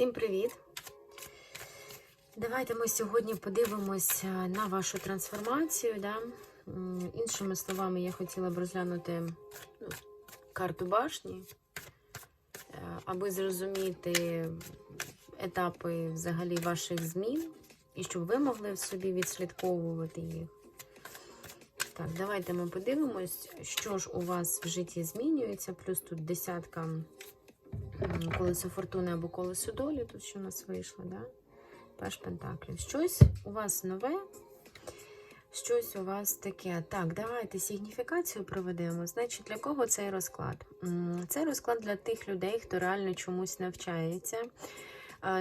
Всім привіт! Давайте ми сьогодні подивимося на вашу трансформацію. Да? Іншими словами, я хотіла б розглянути ну, карту башні, е, аби зрозуміти етапи взагалі ваших змін, і щоб ви могли собі відслідковувати їх. Так, давайте ми подивимось, що ж у вас в житті змінюється. Плюс тут десятка колесо фортуни або колесо долі, тут що у нас вийшло, да? Паш Пентаклів. Щось у вас нове, щось у вас таке. Так, давайте сигніфікацію проведемо. Значить, для кого цей розклад? Цей розклад для тих людей, хто реально чомусь навчається.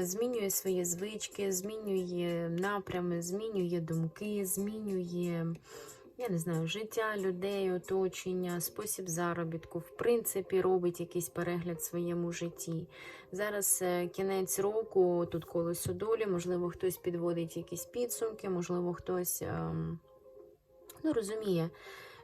Змінює свої звички, змінює напрями, змінює думки, змінює я не знаю, життя людей, оточення, спосіб заробітку, в принципі, робить якийсь перегляд в своєму житті. Зараз е, кінець року, тут колесо долі, можливо, хтось підводить якісь підсумки, можливо, хтось ем, ну, розуміє,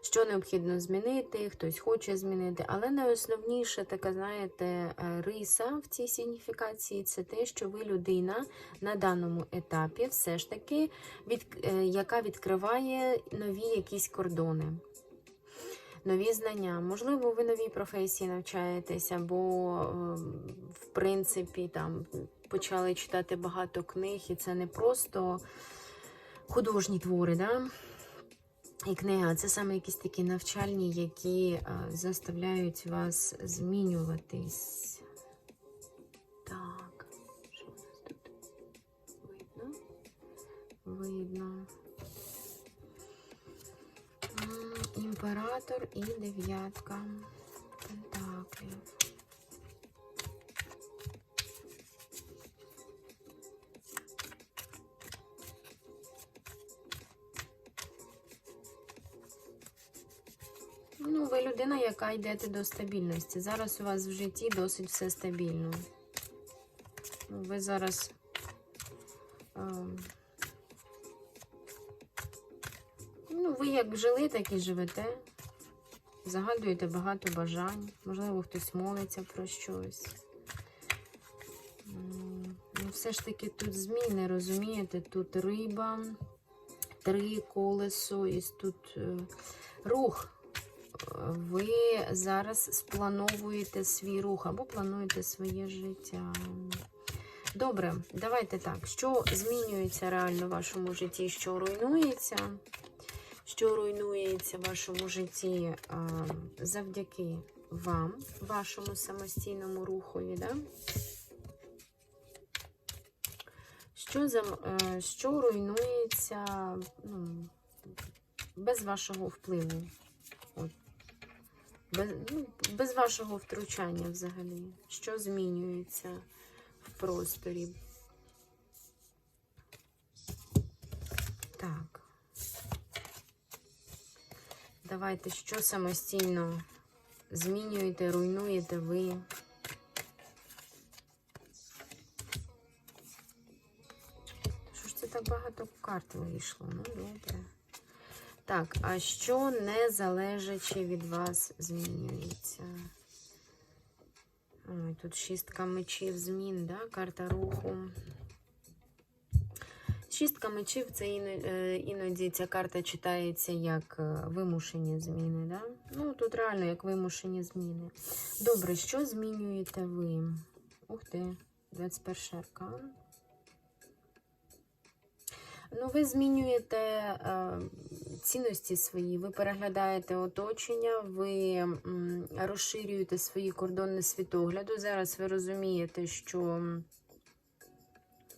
що необхідно змінити, хтось хоче змінити. Але найосновніше така, знаєте, е, риса в цій сигніфікації це те, що ви людина на даному етапі все ж таки, від, е, яка відкриває нові якісь кордони. Нові знання. Можливо, ви новій професії навчаєтесь, або, е, в принципі, там почали читати багато книг, і це не просто художні твори, да? І книга, це саме якісь такі навчальні, які е, заставляють вас змінюватись. Так, що у нас тут видно? Видно. Імператор і дев'ятка пентаклів. Яка йдете до стабільності. Зараз у вас в житті досить все стабільно. Ну, Ви зараз. ем, Ну, ви як жили, так і живете. Загадуєте багато бажань. Можливо, хтось молиться про щось. Ну, все ж таки тут зміни, розумієте? Тут риба, три колесо, і тут е, рух. Ви зараз сплановуєте свій рух або плануєте своє життя. Добре, давайте так. Що змінюється реально в вашому житті, що руйнується? Що руйнується в вашому житті завдяки вам, вашому самостійному рухові, да? Що, за, е, що руйнується ну, без вашого впливу? Без, ну, без вашого втручання взагалі. Що змінюється в просторі? Так. Давайте, що самостійно змінюєте, руйнуєте ви. Що ж це так багато карт вийшло? Ну, добре. Так, а що не залежачи від вас змінюється? Ой, тут шістка мечів змін, да? карта руху. Шістка мечів це е, іноді ця карта читається як е, вимушені зміни. Да? Ну, тут реально як вимушені зміни. Добре, що змінюєте ви? Ух ти, 21 аркан. Ну, ви змінюєте е, цінності свої, ви переглядаєте оточення, ви розширюєте свої кордони світогляду. Зараз ви розумієте, що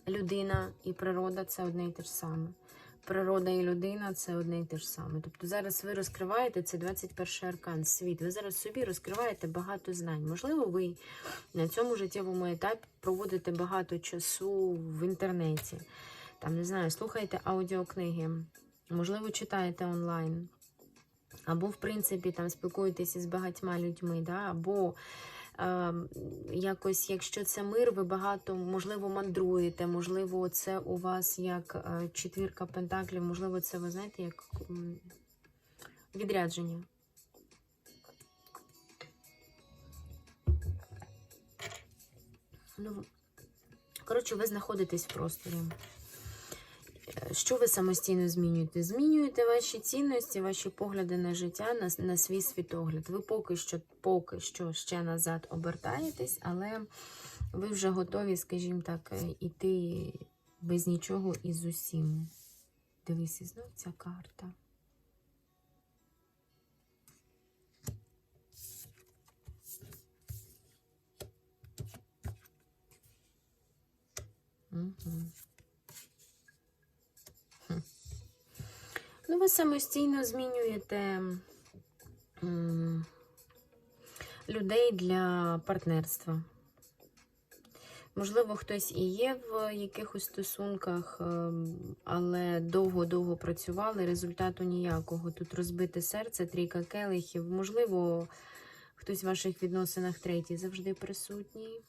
людина і природа це одне і те ж саме. Природа і людина це одне і те ж саме. Тобто зараз ви розкриваєте це 21 аркан, світ. Ви зараз собі розкриваєте багато знань. Можливо, ви на цьому життєвому етапі проводите багато часу в інтернеті. Там, не знаю, слухаєте аудіокниги, можливо, читаєте онлайн. Або, в принципі, там спілкуєтеся з багатьма людьми, да? або е, якось, якщо це мир, ви багато, можливо, мандруєте, можливо, це у вас як е, четвірка пентаклів, можливо, це, ви знаєте, як відрядження. Ну, Коротше, ви знаходитесь в просторі. Що ви самостійно змінюєте? Змінюєте ваші цінності, ваші погляди на життя, на, на свій світогляд. Ви поки що, поки що ще назад обертаєтесь, але ви вже готові, скажімо так, е, іти без нічого і з усім. Дивись, і знов ця карта. Угу. Ну, ви самостійно змінюєте людей для партнерства. Можливо, хтось і є в якихось стосунках, ем, але довго-довго працювали, результату ніякого. Тут розбите серце, трійка келихів. Можливо, хтось в ваших відносинах третій завжди присутній.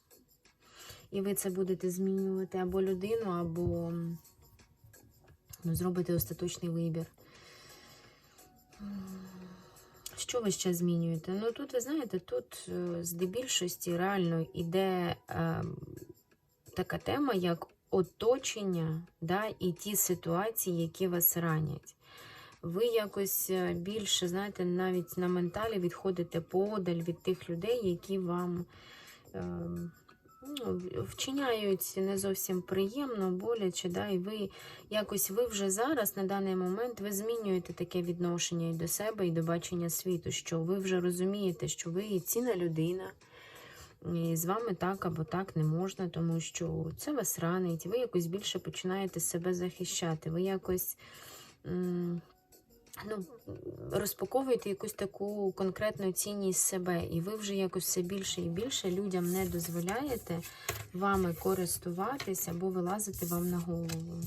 І ви це будете змінювати або людину, або ну, зробите остаточний вибір. Що ви ще змінюєте? Ну тут, ви знаєте, тут е, здебільшості реально іде е, така тема, як оточення, да, і ті ситуації, які вас ранять. Ви якось е, більше, знаєте, навіть на менталі відходите подаль від тих людей, які вам е, вчиняють не зовсім приємно, боляче, да, і ви якось ви вже зараз, на даний момент, ви змінюєте таке відношення і до себе, і до бачення світу, що ви вже розумієте, що ви цінна людина, і з вами так або так не можна, тому що це вас ранить, ви якось більше починаєте себе захищати, ви якось. Ну, розпаковуєте якусь таку конкретну цінність себе, і ви вже якось все більше і більше людям не дозволяєте вами користуватись або вилазити вам на голову.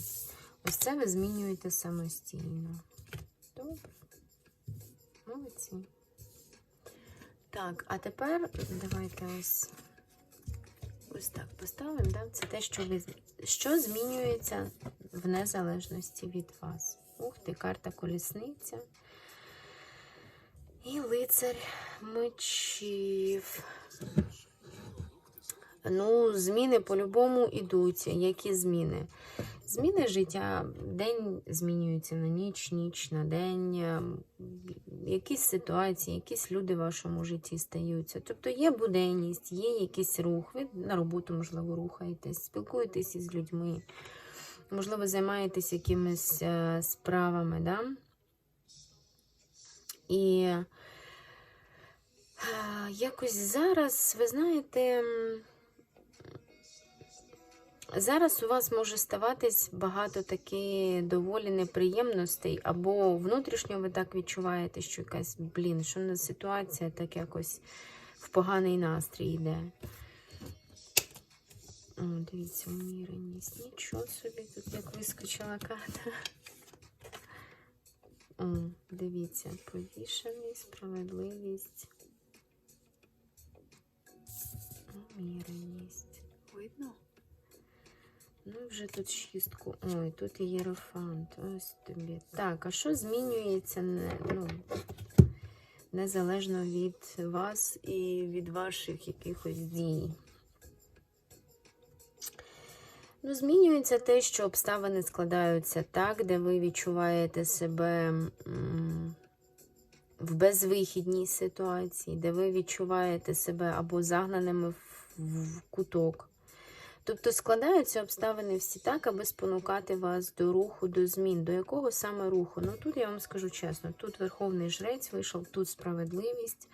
Ось це ви змінюєте самостійно. Добре. Молодці. Так, а тепер давайте ось ось так поставимо. Да? Це те, що ви що змінюється в незалежності від вас. Ух ти, карта колісниця. І лицар мечів. Ну, зміни по-любому йдуть. Які зміни? Зміни життя. День змінюється на ніч, ніч на день. ем, Якісь ситуації, якісь люди в вашому житті стаються. Тобто є буденність, є якийсь рух. Ви на роботу, можливо, рухаєтесь, спілкуєтесь із людьми. Можливо, займаєтесь якимись е, справами, да? І е, якось зараз, ви знаєте, зараз у вас може ставатись багато таки доволі неприємностей, або внутрішньо ви так відчуваєте, що якась, блін, що на ситуація так якось в поганий настрій йде. О, дивіться, уміреність. Нічого собі, тут як вискочила карта. О, дивіться, повішений, справедливість. Уміреність. Видно? Ну, і вже тут шістку. Ой, тут і єрофант. Ось тобі. Так, а що змінюється не, ну, незалежно від вас і від ваших якихось дій? Ну, змінюється те, що обставини складаються так, де ви відчуваєте себе в безвихідній ситуації, де ви відчуваєте себе або загнаними в, куток. Тобто складаються обставини всі так, аби спонукати вас до руху, до змін. До якого саме руху? Ну тут я вам скажу чесно, тут Верховний Жрець вийшов, тут справедливість.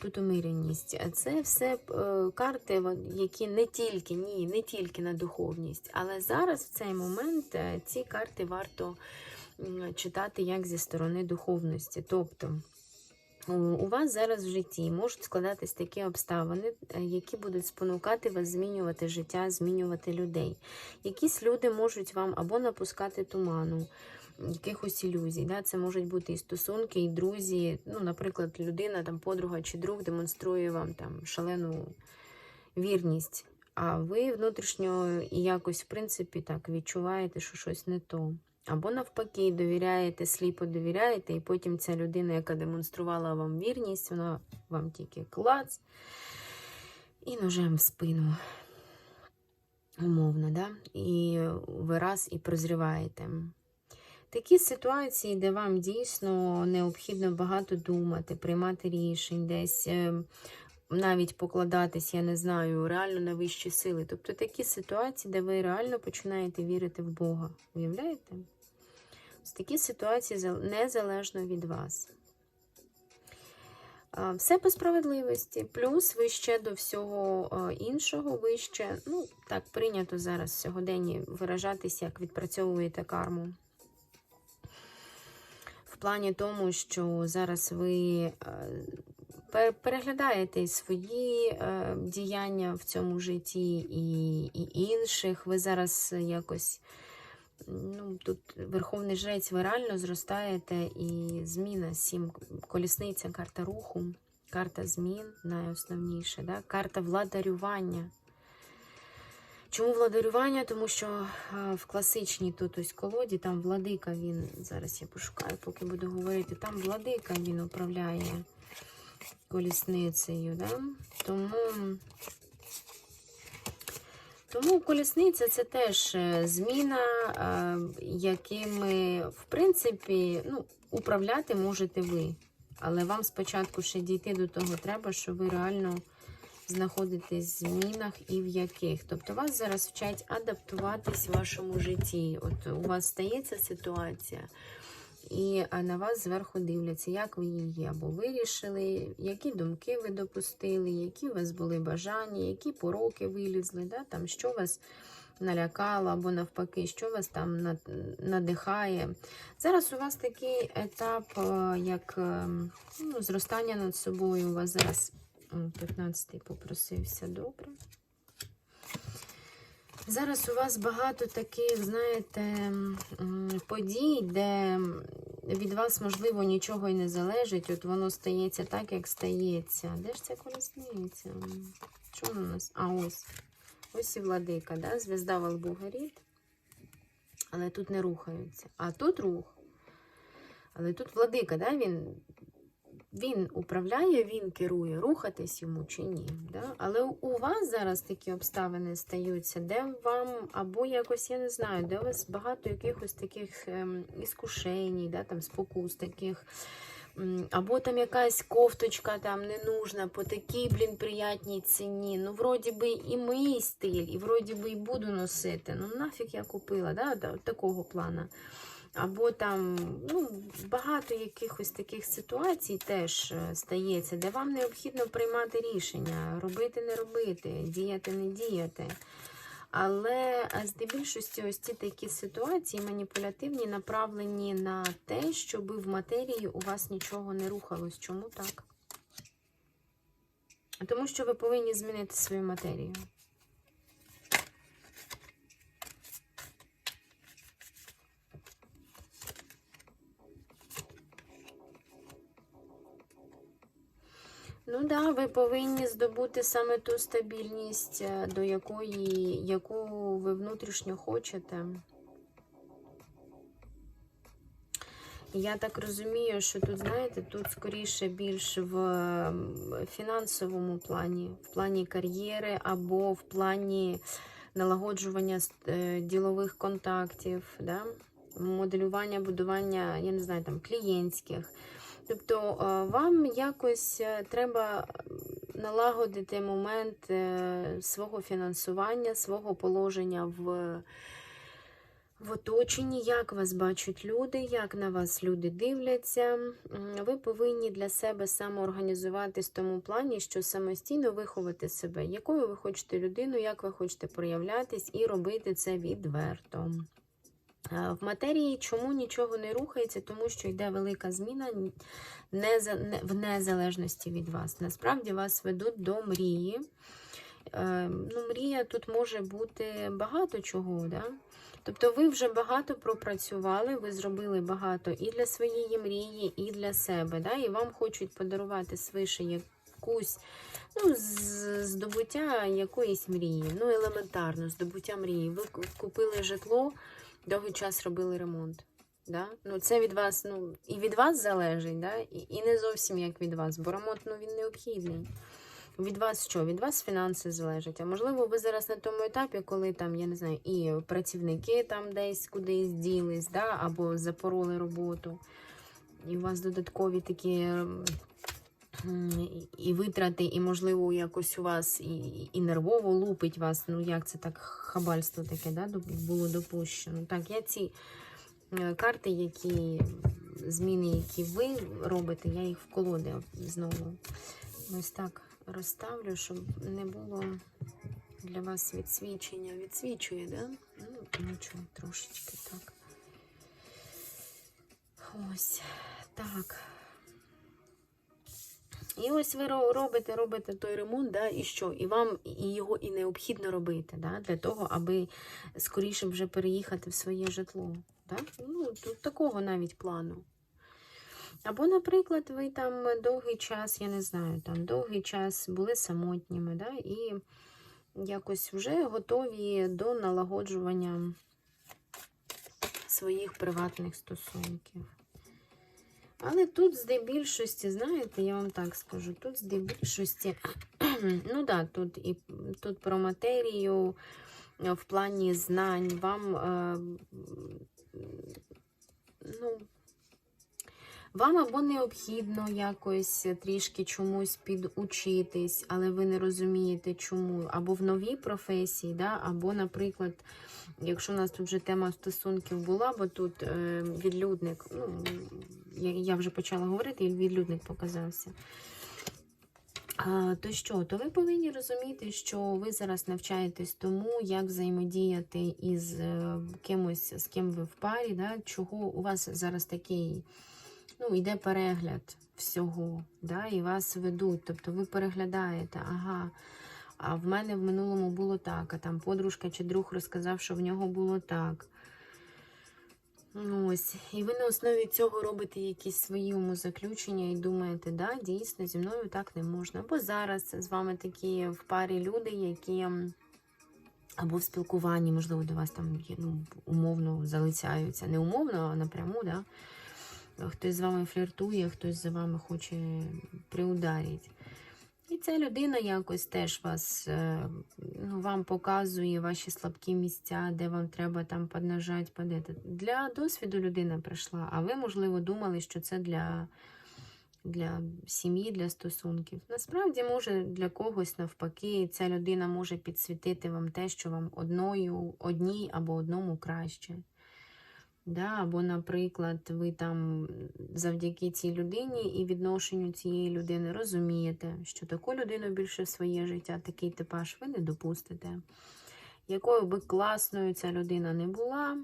Тут умиряність. А Це все е, карти, які не тільки, ні, не тільки на духовність, але зараз в цей момент е, ці карти варто читати як зі сторони духовності. Тобто у- у вас зараз в житті можуть складатись такі обставини, е, які будуть спонукати вас змінювати життя, змінювати людей. Якісь люди можуть вам або напускати туману, якихось ілюзій. Да? Це можуть бути і стосунки, і друзі. Ну, наприклад, людина, там, подруга чи друг демонструє вам там шалену вірність. А ви внутрішньо і якось, в принципі, так відчуваєте, що щось не то. Або навпаки, довіряєте, сліпо довіряєте, і потім ця людина, яка демонструвала вам вірність, вона вам тільки клац і ножем в спину. умовно, да? і ви раз і прозріваєте. Такі ситуації, де вам дійсно необхідно багато думати, приймати рішень, десь е, навіть покладатись, я не знаю, реально на вищі сили. Тобто такі ситуації, де ви реально починаєте вірити в Бога. Уявляєте? Такі ситуації незалежно від вас. Все по справедливості. Плюс ви ще до всього іншого, ви ще, ну, так прийнято зараз сьогодні виражатися, як відпрацьовуєте карму. В плані тому, що зараз ви е, переглядаєте свої е, діяння в цьому житті і, і інших. Ви зараз якось, ну, тут Верховний Жрець, ви реально зростаєте і зміна, сім колісниця, карта руху, карта змін, найосновніше, да? карта владарювання. Чому владарювання? Тому що а, в класичній тут ось колоді, там владика він, зараз я пошукаю, поки буду говорити, там владика він управляє колісницею. Да? Тому, тому колісниця це теж е, зміна, е, якими, в принципі, ну, управляти можете ви. Але вам спочатку ще дійти до того треба, що ви реально знаходитесь в змінах і в яких. Тобто вас зараз вчать адаптуватись в вашому житті. От у вас стається ситуація, і на вас зверху дивляться, як ви її або вирішили, які думки ви допустили, які у вас були бажання, які пороки вилізли, да? там, що вас налякало, або навпаки, що вас там надихає. Зараз у вас такий етап, е, як е, ну, зростання над собою. У вас зараз 15-й попросився добре. Зараз у вас багато таких, знаєте, подій, де від вас, можливо, нічого і не залежить. От воно стається так, як стається. Де ж ця колесниця? Що вона у нас? А ось. Ось і владика, да? звізда во горить. Але тут не рухаються. А тут рух. Але тут владика, да? він він управляє, він керує, рухатись йому чи ні. Да? Але у вас зараз такі обставини стаються, де вам, або якось, я не знаю, де у вас багато якихось таких ем, іскушень, да, там, спокус таких. Або там якась кофточка не нужна по такій, блін, приятній ціні. Ну, вроді би і мій стиль, і вроді би і буду носити. Ну, нафіг я купила, да, да, такого плана. Або там ну, багато якихось таких ситуацій теж е, стається, де вам необхідно приймати рішення, робити, не робити, діяти, не діяти. Але е, здебільшості ось ці такі ситуації маніпулятивні направлені на те, щоб в матерії у вас нічого не рухалось. Чому так? Тому що ви повинні змінити свою матерію. Ну так, да, ви повинні здобути саме ту стабільність, е, до якої, яку ви внутрішньо хочете. Я так розумію, що тут, знаєте, тут скоріше більш в фінансовому плані, в плані кар'єри або в плані налагоджування е, ділових контактів, да? моделювання, будування, я не знаю, там клієнтських. Тобто е, вам якось е, треба налагодити момент е, свого фінансування, свого положення в, в оточенні, як вас бачать люди, як на вас люди дивляться. Ви повинні для себе самоорганізуватись в тому плані, що самостійно виховати себе, якою ви хочете людину, як ви хочете проявлятись, і робити це відверто. В матерії чому нічого не рухається, тому що йде велика зміна в незалежності від вас. Насправді вас ведуть до мрії. Е, Ну, Мрія тут може бути багато чого. Да? Тобто ви вже багато пропрацювали, ви зробили багато і для своєї мрії, і для себе. Да? І вам хочуть подарувати свише якусь ну, здобуття якоїсь мрії. Ну, елементарно, здобуття мрії. Ви купили житло, довгий час робили ремонт. Да? Ну, це від вас, ну, і від вас залежить, да? і, і не зовсім як від вас, бо ремонт ну, він необхідний. Від вас що? Від вас фінанси залежать. А можливо, ви зараз на тому етапі, коли там, я не знаю, і працівники там десь кудись ділись, да? або запороли роботу, і у вас додаткові такі і- витрати, і, можливо, якось у вас і, і нервово лупить вас. Ну, як це так, хабальство таке, да? було допущено. Так, я ці е, карти, які зміни, які ви робите, я їх в колоди знову. Ось так розставлю, щоб не було для вас відсвічення. Відсвічує, да? Ну, нічого, трошечки так. Ось так. І ось ви робите, робите той ремонт, да, і що? І вам його і необхідно робити, да, для того, аби скоріше вже переїхати в своє житло. Да? Ну, тут такого навіть плану. Або, наприклад, ви там довгий час, я не знаю, там довгий час були самотніми, да, і якось вже готові до налагоджування своїх приватних стосунків. Але тут здебільшості, знаєте, я вам так скажу, тут здебільшості, ну да, тут тут про матерію е, в плані знань вам, е, ну, вам або необхідно якось трішки чомусь підучитись, але ви не розумієте чому. Або в новій професії, да? або, наприклад, якщо у нас тут вже тема стосунків була, бо тут е, відлюдник, ну, я, я вже почала говорити, і відлюдник показався. То що, то ви повинні розуміти, що ви зараз навчаєтесь тому, як взаємодіяти із е, кимось, з ким ви в парі, да? чого у вас зараз такий ну, йде перегляд всього, да, і вас ведуть. Тобто ви переглядаєте, ага, а в мене в минулому було так, а там подружка чи друг розказав, що в нього було так. Ну, Ось, і ви на основі цього робите якісь свої умозаключення і думаєте, да, дійсно, зі мною так не можна. Бо зараз з вами такі в парі люди, які або в спілкуванні, можливо, до вас там ну, умовно залицяються. Не умовно, а напряму, да? Хтось з вами фліртує, хтось за вами хоче приударити. І ця людина якось теж вас, е, ну, вам показує ваші слабкі місця, де вам треба там поднажати, подати. Для досвіду людина прийшла, а ви, можливо, думали, що це для, для сім'ї, для стосунків. Насправді, може, для когось навпаки, ця людина може підсвітити вам те, що вам одною, одній або одному краще. Да, або, наприклад, ви там завдяки цій людині і відношенню цієї людини розумієте, що таку людину більше в своє життя, такий типаж ви не допустите. Якою би класною ця людина не була,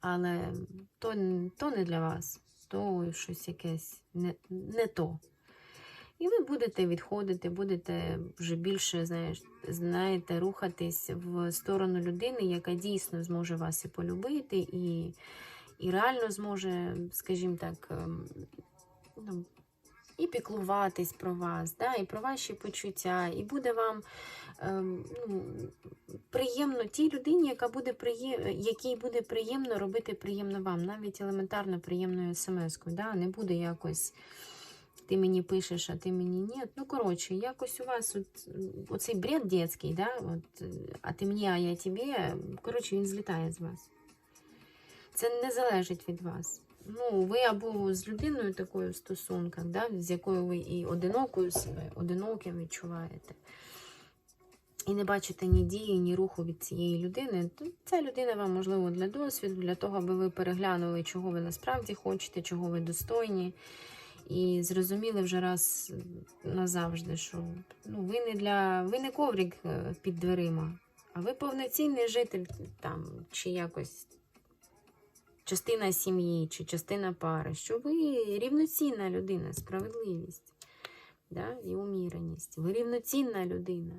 але то, то не для вас, то щось якесь не, не то. І ви будете відходити, будете вже більше, знаєш, знаєте, рухатись в сторону людини, яка дійсно зможе вас і полюбити, і, і реально зможе, скажімо так, ем, ну, і піклуватись про вас, да, і про ваші почуття, і буде вам ем, ну, приємно тій людині, яка буде приєм... якій буде приємно робити приємно вам, навіть елементарно приємною смс-кою. Да? Не буде якось ти мені пишеш, а ти мені ні. Ну, коротше, якось у вас от, оцей бред дитячий, да? от, а ти мені, а я тобі. Коротше, він злітає з вас. Це не залежить від вас. Ну, ви або з людиною такою в стосунках, да? з якою ви і одинокою себе, одиноким відчуваєте. І не бачите ні дії, ні руху від цієї людини, то ця людина вам, можливо, для досвіду, для того, аби ви переглянули, чого ви насправді хочете, чого ви достойні. І зрозуміли вже раз назавжди, що ну, ви не для ви не коврик е, під дверима, а ви повноцінний житель там, чи якось частина сім'ї, чи частина пари, що ви рівноцінна людина, справедливість да? і уміреність. Ви рівноцінна людина.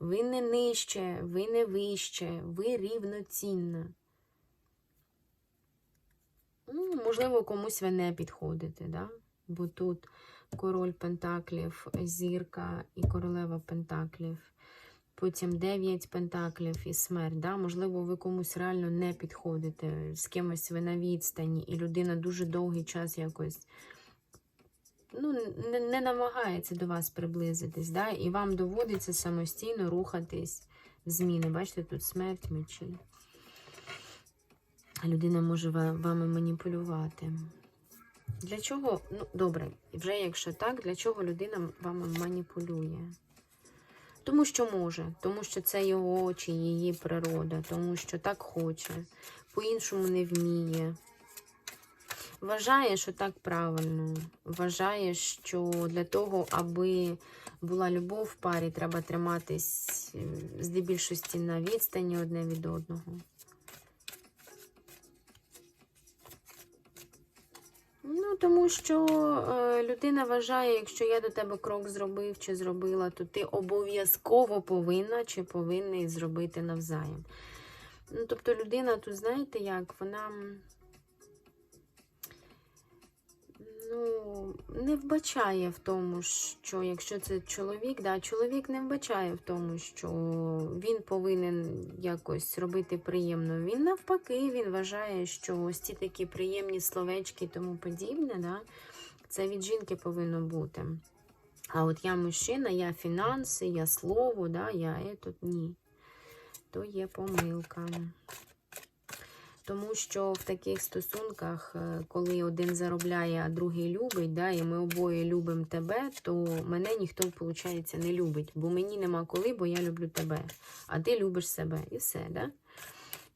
Ви не нижче, ви не вище, ви рівноцінна. Ну, можливо, комусь ви не підходите, да? Бо тут король Пентаклів, зірка і королева Пентаклів. Потім 9 пентаклів і смерть. Да? Можливо, ви комусь реально не підходите, з кимось ви на відстані, і людина дуже довгий час якось ну, не, не намагається до вас приблизитись, да? і вам доводиться самостійно рухатись в зміни. Бачите, тут смерть мечі. Людина може вами маніпулювати. Для чого, ну добре, вже якщо так, для чого людина вами маніпулює? Тому що може, тому що це його очі, її природа, тому що так хоче, по-іншому не вміє. Вважає, що так правильно. Вважає, що для того, аби була любов в парі, треба триматись е, здебільшості на відстані одне від одного. Ну, тому що е, людина вважає, якщо я до тебе крок зробив чи зробила, то ти обов'язково повинна чи повинний зробити навзаєм. Ну, тобто людина тут, знаєте, як вона ну, не вбачає в тому, що якщо це чоловік, да, чоловік не вбачає в тому, що він повинен якось робити приємно. Він навпаки, він вважає, що ось ці такі приємні словечки і тому подібне, да, це від жінки повинно бути. А от я мужчина, я фінанси, я слово, да, я етот, ні. То є помилка. Тому що в таких стосунках, е, коли один заробляє, а другий любить, да, і ми обоє любимо тебе, то мене ніхто, виходить, не любить. Бо мені нема коли, бо я люблю тебе. А ти любиш себе. І все. Да?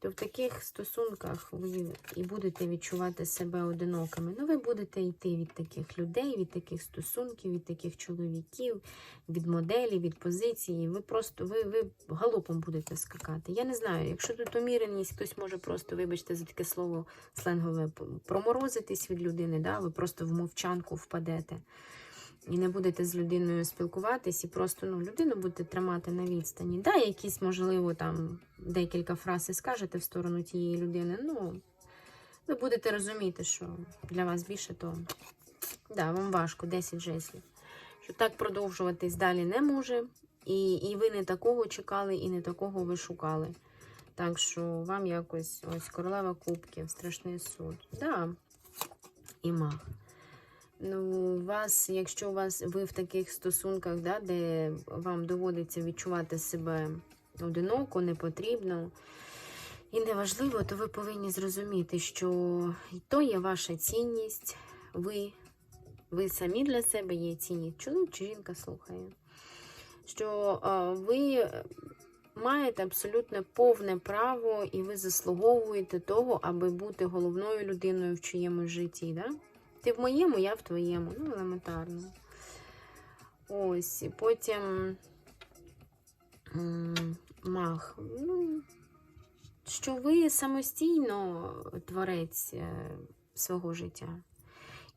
То в таких стосунках ви і будете відчувати себе одинокими. Ну, ви будете йти від таких людей, від таких стосунків, від таких чоловіків, від моделі, від позиції. Ви просто ви, ви галопом будете скакати. Я не знаю, якщо тут уміреність, хтось може просто, вибачте, за таке слово сленгове, проморозитись від людини, да? ви просто в мовчанку впадете. І не будете з людиною спілкуватись, і просто ну, людину будете тримати на відстані. Да, якісь, можливо, там декілька фраз скажете в сторону тієї людини. Ну, ви будете розуміти, що для вас більше то да, вам важко, 10 жеслів. Що так продовжуватись далі не може. І, і ви не такого чекали, і не такого ви шукали. Так що вам якось ось королева кубків, страшний суд. Да, і мах. Ну, вас, якщо у вас ви в таких стосунках, да, де вам доводиться відчувати себе одиноко, непотрібно і неважливо, то ви повинні зрозуміти, що то є ваша цінність, ви, ви самі для себе є цінність. Чоловік чи жінка слухає, що а, ви маєте абсолютно повне право і ви заслуговуєте того, аби бути головною людиною в чиємусь житті. Да? Ти в моєму, я в твоєму. Ну, елементарно. Ось, і потім мах. Ну, що ви самостійно творець е, свого життя.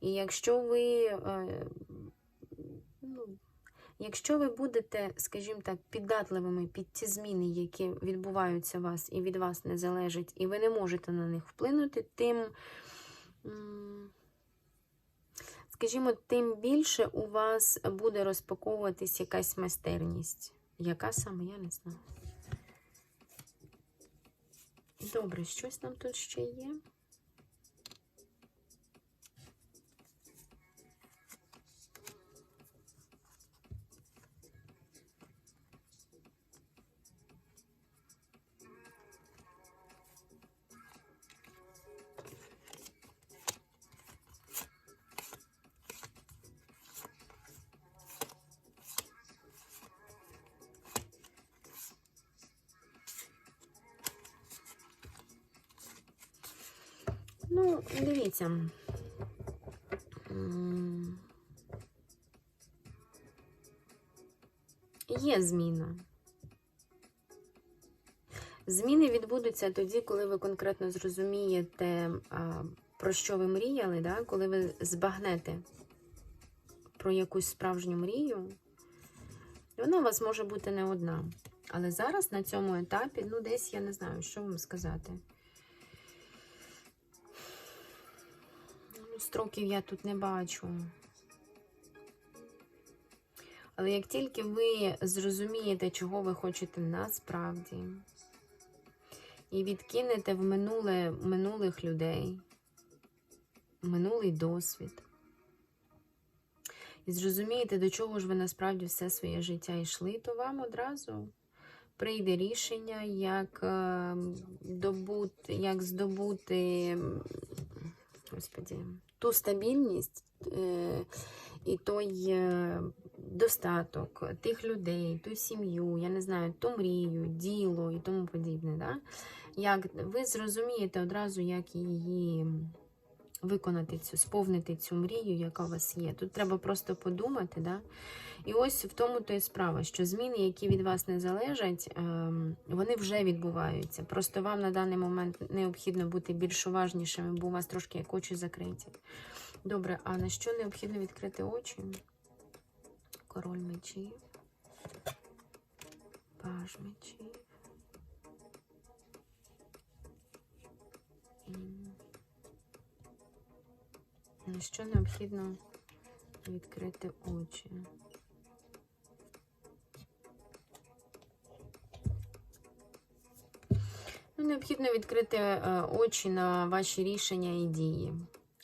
І якщо ви, е, ну, якщо ви будете, скажімо так, піддатливими під ті зміни, які відбуваються у вас і від вас не залежать, і ви не можете на них вплинути, тим. Скажімо, тим більше у вас буде розпаковуватись якась майстерність. Яка саме, я не знаю. Добре, щось нам тут ще є. Дивіться. Є зміна. Зміни відбудуться тоді, коли ви конкретно зрозумієте, про що ви мріяли, да? коли ви збагнете про якусь справжню мрію. Вона у вас може бути не одна. Але зараз на цьому етапі, ну, десь я не знаю, що вам сказати. Строків я тут не бачу. Але як тільки ви зрозумієте, чого ви хочете насправді, і відкинете в минуле минулих людей, минулий досвід, і зрозумієте, до чого ж ви насправді все своє життя йшли, то вам одразу прийде рішення, як, е, добути, як здобути господі, ту стабільність е, і той е, достаток тих людей, ту сім'ю, я не знаю, ту мрію, діло і тому подібне. Да? Як ви зрозумієте одразу, як її виконати цю, сповнити цю мрію, яка у вас є. Тут треба просто подумати, да? І ось в тому то і справа, що зміни, які від вас не залежать, ем, вони вже відбуваються. Просто вам на даний момент необхідно бути більш уважнішими, бо у вас трошки як очі закриті. Добре, а на що необхідно відкрити очі? Король мечів, паж мечів. Що необхідно відкрити очі? Ну, необхідно відкрити е, очі на ваші рішення і дії.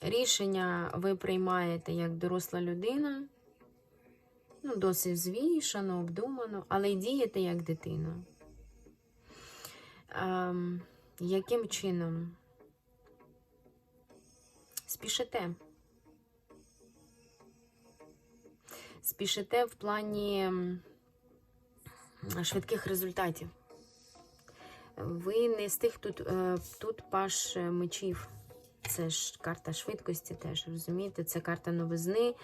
Рішення ви приймаєте як доросла людина, ну, досить звішано, обдумано, але й дієте як дитина. Ем, яким чином? Спішите. Спішите в плані швидких результатів. Ви не з тих тут, е, тут паш мечів. Це ж карта швидкості теж, розумієте? Це карта новизни,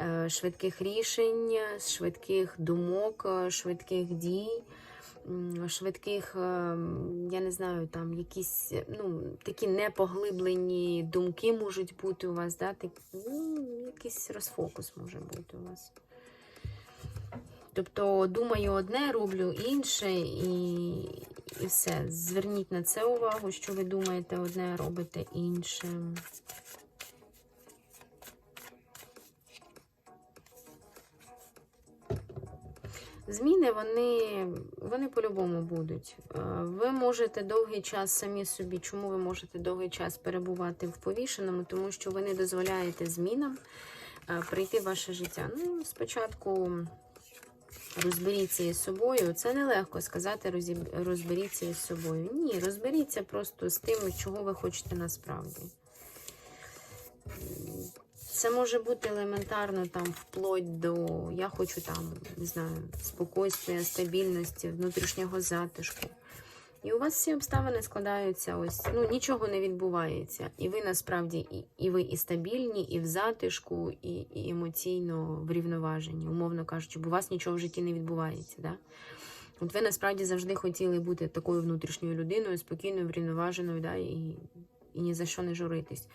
е, швидких рішень, швидких думок, е, швидких дій, швидких, е, я не знаю, там якісь ну, такі непоглиблені думки можуть бути у вас, да? так, ну, якийсь розфокус може бути у вас. Тобто думаю одне, роблю інше і, і все. Зверніть на це увагу, що ви думаєте одне, робите інше. Зміни, вони, вони по-любому будуть. Е, Ви можете довгий час самі собі, чому ви можете довгий час перебувати в повішеному, тому що ви не дозволяєте змінам е, прийти в ваше життя. Ну, спочатку розберіться із собою. Це нелегко сказати, розіб- розберіться із собою. Ні, розберіться просто з тим, чого ви хочете насправді. Це може бути елементарно там вплоть до я хочу там, не знаю, спокійствия, стабільності, внутрішнього затишку. І у вас всі обставини складаються ось, ну нічого не відбувається. І ви насправді і, і ви і стабільні, і в затишку, і, і емоційно врівноважені, умовно кажучи, бо у вас нічого в житті не відбувається. Да? От ви насправді завжди хотіли бути такою внутрішньою людиною, спокійною, врівноваженою, да? і, і ні за що не журитись.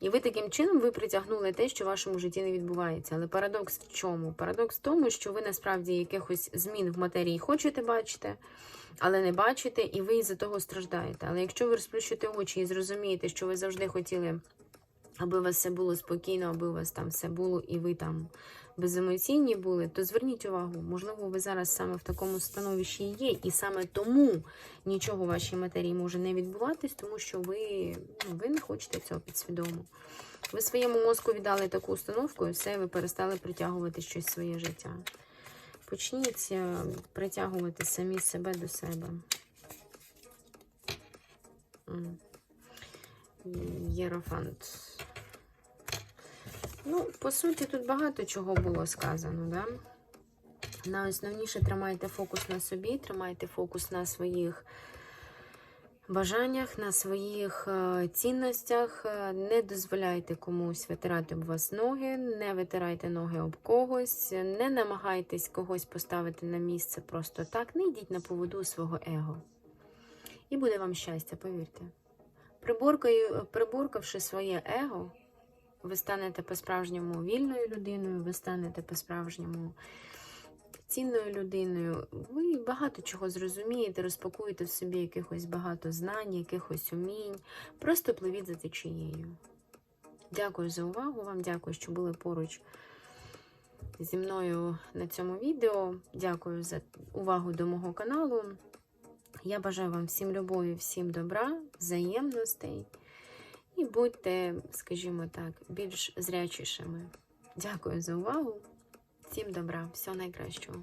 І ви таким чином ви притягнули те, що в вашому житті не відбувається. Але парадокс в чому? Парадокс в тому, що ви насправді якихось змін в матерії хочете бачити, але не бачите, і ви із-за того страждаєте. Але якщо ви розплющите очі і зрозумієте, що ви завжди хотіли, аби у вас все було спокійно, аби у вас там все було, і ви там беземоційні були, то зверніть увагу, можливо, ви зараз саме в такому становищі є, і саме тому нічого в вашій матерії може не відбуватись, тому що ви, ну, ви не хочете цього підсвідомо. Ви своєму мозку віддали таку установку, і все, ви перестали притягувати щось в своє життя. Почніть е, притягувати самі себе до себе. Єрофант. Ну, по суті, тут багато чого було сказано, да? Найосновніше тримайте фокус на собі, тримайте фокус на своїх бажаннях, на своїх е, цінностях. Е, Не дозволяйте комусь витирати об вас ноги, не витирайте ноги об когось, не намагайтесь когось поставити на місце просто так. Не йдіть на поводу свого его. І буде вам щастя, повірте. Приборкавши своє его, ви станете по-справжньому вільною людиною, ви станете по-справжньому цінною людиною. Ви багато чого зрозумієте, розпакуєте в собі якихось багато знань, якихось умінь. Просто пливіть за течією. Дякую за увагу. Вам дякую, що були поруч зі мною на цьому відео. Дякую за увагу до мого каналу. Я бажаю вам всім любові, всім добра, взаємностей. І будьте, скажімо так, більш зрячішими. Дякую за увагу. Всім добра, всього найкращого.